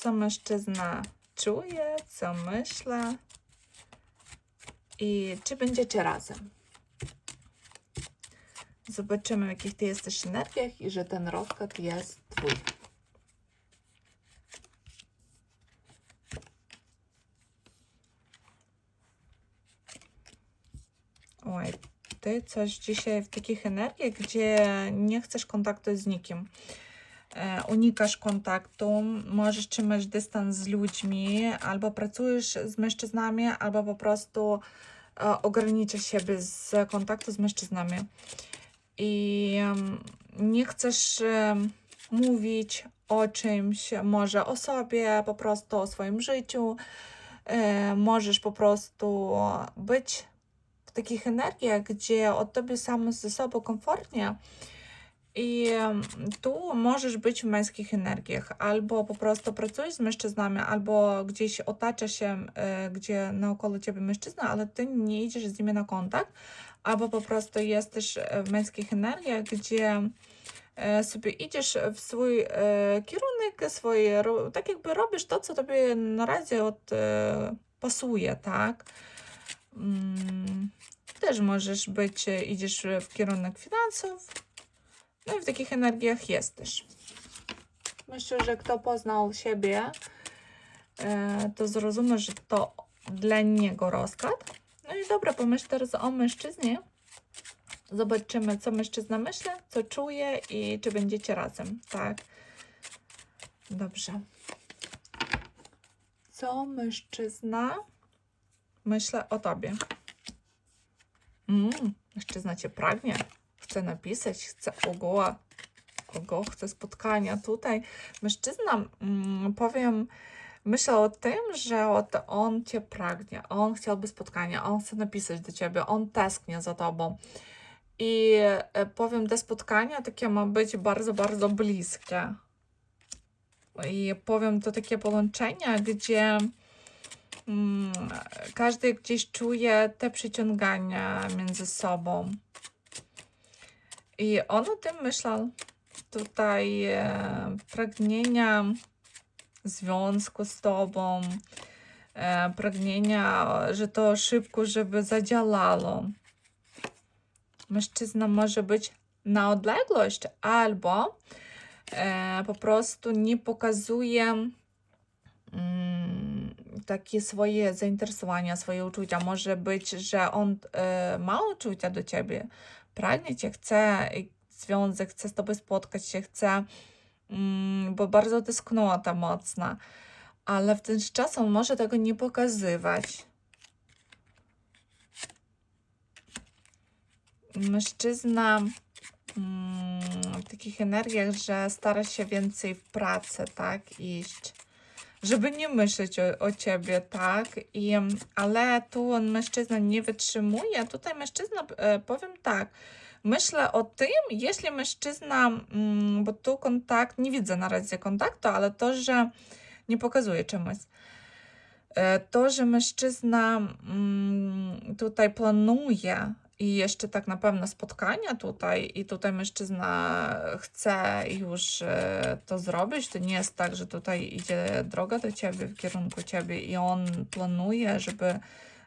co mężczyzna czuje, co myśli i czy będziecie razem. Zobaczymy, w jakich ty jesteś energiach i że ten rozkład jest twój. Oj, ty coś dzisiaj w takich energiach, gdzie nie chcesz kontaktu z nikim. E, unikasz kontaktu, możesz trzymać dystans z ludźmi, albo pracujesz z mężczyznami, albo po prostu e, ograniczasz siebie z kontaktu z mężczyznami. I nie chcesz mówić o czymś, może o sobie, po prostu o swoim życiu. E, możesz po prostu być w takich energiach, gdzie od tobie sam ze sobą komfortnie. I tu możesz być w męskich energiach, albo po prostu pracujesz z mężczyznami, albo gdzieś otacza się, e, gdzie naokoło ciebie mężczyzna, ale ty nie idziesz z nimi na kontakt, albo po prostu jesteś e, w męskich energiach, gdzie e, sobie idziesz w swój kierunek, swoje, tak jakby robisz to, co tobie na razie od, pasuje, tak? Mm, też możesz być, idziesz w kierunek finansów, no i w takich energiach jesteś. Myślę, że kto poznał siebie, e, to zrozumie, że to dla niego rozkład. No i dobra, pomyśl teraz o mężczyźnie. Zobaczymy, co mężczyzna myśli, co czuje i czy będziecie razem, tak? Dobrze. Co mężczyzna myśli o tobie? Mm, mężczyzna cię pragnie, chce napisać, chce ogoła, kogo chce spotkania. Tutaj mężczyzna, mm, powiem, myślę o tym, że on cię pragnie, on chciałby spotkania, on chce napisać do ciebie, on tęsknie za tobą. I e, powiem, te spotkania takie ma być bardzo, bardzo bliskie. I powiem, to takie połączenia, gdzie mm, każdy gdzieś czuje te przyciągania między sobą. I on o tym myślał. Tutaj e, pragnienia związku z tobą, e, pragnienia, że to szybko, żeby zadziałało. Mężczyzna może być na odległość albo e, po prostu nie pokazuje mm, takie swoje zainteresowania, swoje uczucia. Może być, że on e, ma uczucia do ciebie, pragnie cię, chce i związek, chce z tobą spotkać się, chce, mm, bo bardzo tęsknota mocna, ale w ten czas on może tego nie pokazywać. Mężczyzna mm, w takich energiach, że stara się więcej w pracę, tak, iść, żeby nie myśleć o, o ciebie, tak, I, ale tu on mężczyzna nie wytrzymuje. Tutaj mężczyzna, e, powiem tak, myślę o tym, jeśli mężczyzna, mm, bo tu kontakt, nie widzę na razie kontaktu, ale to, że nie pokazuje czemuś. E, To, że mężczyzna mm, tutaj planuje i jeszcze tak na pewno spotkania tutaj i tutaj mężczyzna chce już e, to zrobić, to nie jest tak, że tutaj idzie droga do ciebie, w kierunku ciebie i on planuje, żeby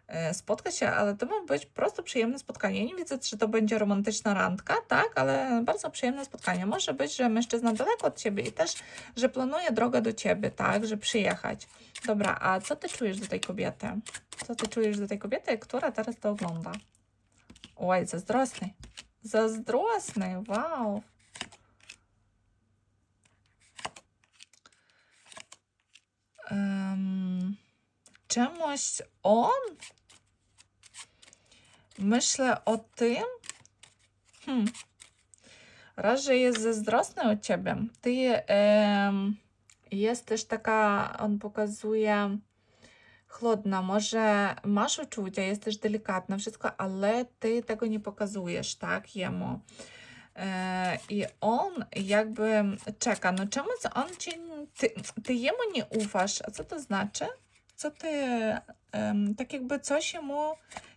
e, spotkać się, ale to ma być prosto przyjemne spotkanie. Ja nie widzę, czy to będzie romantyczna randka, tak, ale bardzo przyjemne spotkanie. Może być, że mężczyzna daleko od ciebie i też, że planuje drogę do ciebie, tak, że przyjechać. Dobra, a co ty czujesz do tej kobiety? Co ty czujesz do tej kobiety, która teraz to ogląda? Ой, zazdrosny. Zazdrosny, wow. Em, czemuś on? Myślę o tym. Hmm. Raz, że jest zazdrosny o ciebie. Ty em, jesteś taka, on pokazuje chłodna, może masz uczucia, jesteś delikatna, wszystko, ale ty tego nie pokazujesz, tak, jemu. E, I on jakby czeka, no czemu on ci, ty, ty jemu nie ufasz, a co to znaczy? Co ty, tak jakby coś jemu,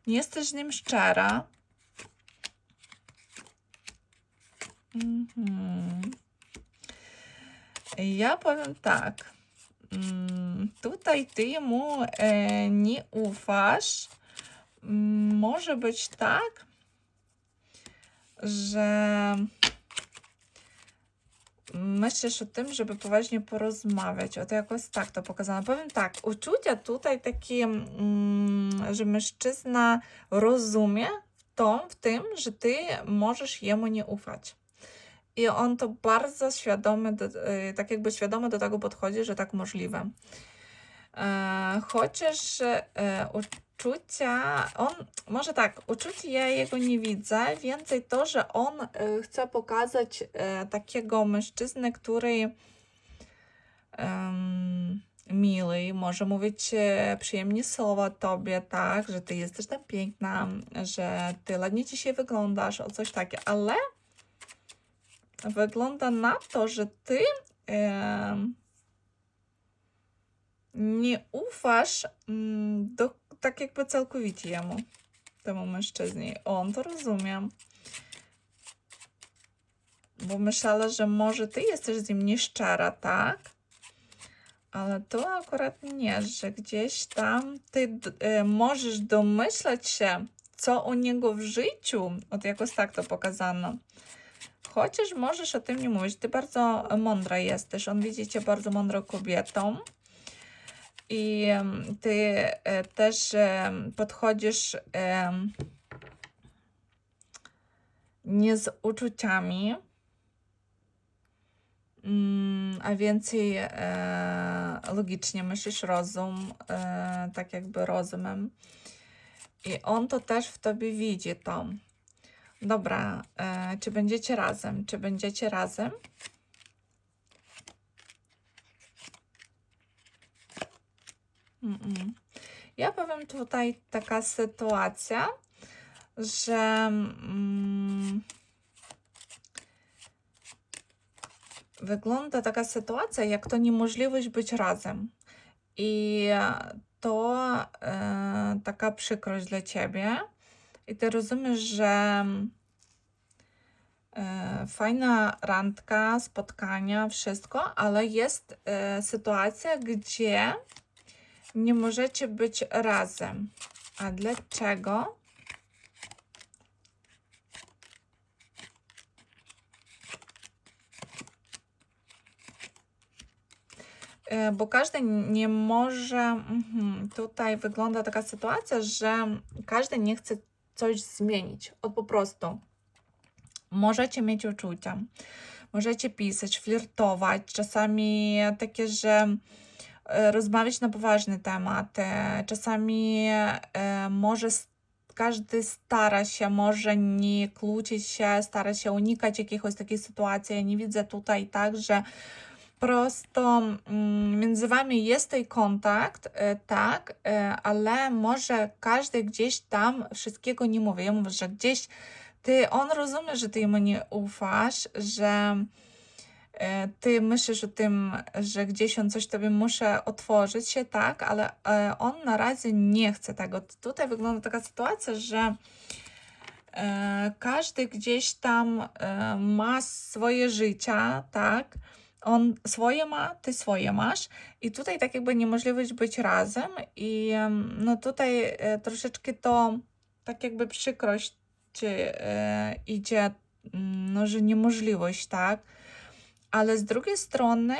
nie jesteś z nim szczera. Mhm. Ja powiem tak, tutaj ty jemu e, nie ufasz. Mm, Może być tak, że myślisz o tym, żeby poważnie porozmawiać. Oto jakoś tak to pokazano. Powiem tak, uczucia tutaj takie, mm, że mężczyzna rozumie to, w tym, że ty możesz jemu nie ufać. I on to bardzo świadomy, do, y, tak jakby świadomo do tego podchodzi, że tak możliwe. E, chociaż e, uczucia, on, może tak, uczucia ja jego nie widzę, więcej to, że on e, chce pokazać takiego mężczyznę, który em, miły, może mówić przyjemnie słowa tobie, tak, że ty jesteś tam piękna, że ty ładnie dzisiaj wyglądasz, o coś takie, ale wygląda na to, że ty em, nie ufasz mm, do, tak jakby całkowicie jemu, temu mężczyźnie. On to rozumie. Bo myślała, że może ty jesteś z nim nieszczera, tak? Ale to akurat nie, że gdzieś tam ty e, możesz domyślać się, co u niego w życiu, od jakoś tak to pokazano. Chociaż możesz o tym nie mówić. Ty bardzo mądra jesteś. On widzi cię bardzo mądrą kobietą. I ty e, też podchodzisz nie z uczuciami, mm, a więcej e, logicznie myślisz rozum, e, tak jakby rozumem. I on to też w tobie widzi to. Dobra, e, czy będziecie razem? Czy będziecie razem? Mm-mm. Ja powiem tutaj taka sytuacja, że mm, wygląda taka sytuacja, jak to niemożliwość być razem. I to e, taka przykrość dla ciebie. I ty rozumiesz, że e, fajna randka, spotkania, wszystko, ale jest e, sytuacja, gdzie nie możecie być razem. A dlaczego? E, Bo każdy nie może. Mhm, tutaj wygląda taka sytuacja, że każdy nie chce coś zmienić. O po prostu. Możecie mieć uczucia, możecie pisać, flirtować, czasami takie, że e, rozmawiać na poważny temat. e, Czasami e, może każdy stara się, może nie kłócić się, stara się unikać jakichś takich sytuacji. Ja nie widzę tutaj tak, że prosto mm, między wami jest ten kontakt, e, tak, e, ale może każdy gdzieś tam wszystkiego nie mówi. Ja mówię, że gdzieś ty, on rozumie, że ty jemu nie ufasz, że e, ty myślisz o tym, że gdzieś on coś tobie muszę otworzyć się, tak, ale on na razie nie chce tego. Tutaj wygląda taka sytuacja, że każdy gdzieś tam ma swoje życia, tak, on swoje ma, ty swoje masz. I tutaj tak jakby niemożliwość być razem. I no tutaj e, troszeczkę to tak jakby przykrość e, idzie, mm, no że niemożliwość, tak, ale z drugiej strony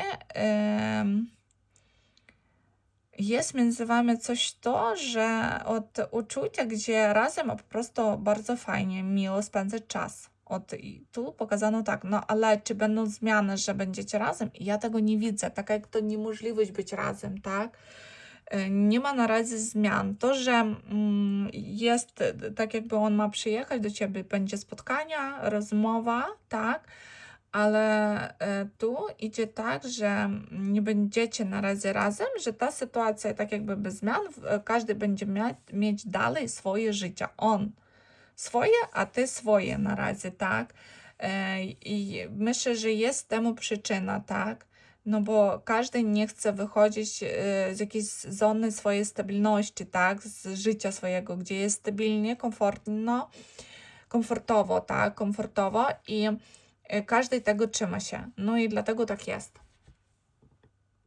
jest między wami coś to, że od uczucia, gdzie razem, po prostu bardzo fajnie, miło spędzać czas. Od, i tu pokazano tak, no ale czy będą zmiany, że będziecie razem? Ja tego nie widzę, tak jak to niemożliwość być razem, tak? E, Nie ma na razie zmian. To, że mm, jest e, tak, jakby on ma przyjechać do ciebie, będzie spotkania, rozmowa, tak? Ale e, tu idzie tak, że nie będziecie na razie razem, że ta sytuacja tak jakby bez zmian, każdy będzie mieć dalej swoje życie. On swoje, a ty swoje na razie, tak? E, I myślę, że jest temu przyczyna, tak? No bo każdy nie chce wychodzić e, z jakiejś zony swojej stabilności, tak? Z życia swojego, gdzie jest stabilnie, komfortno, komfortowo, tak? Komfortowo i e, każdy tego trzyma się. No i dlatego tak jest.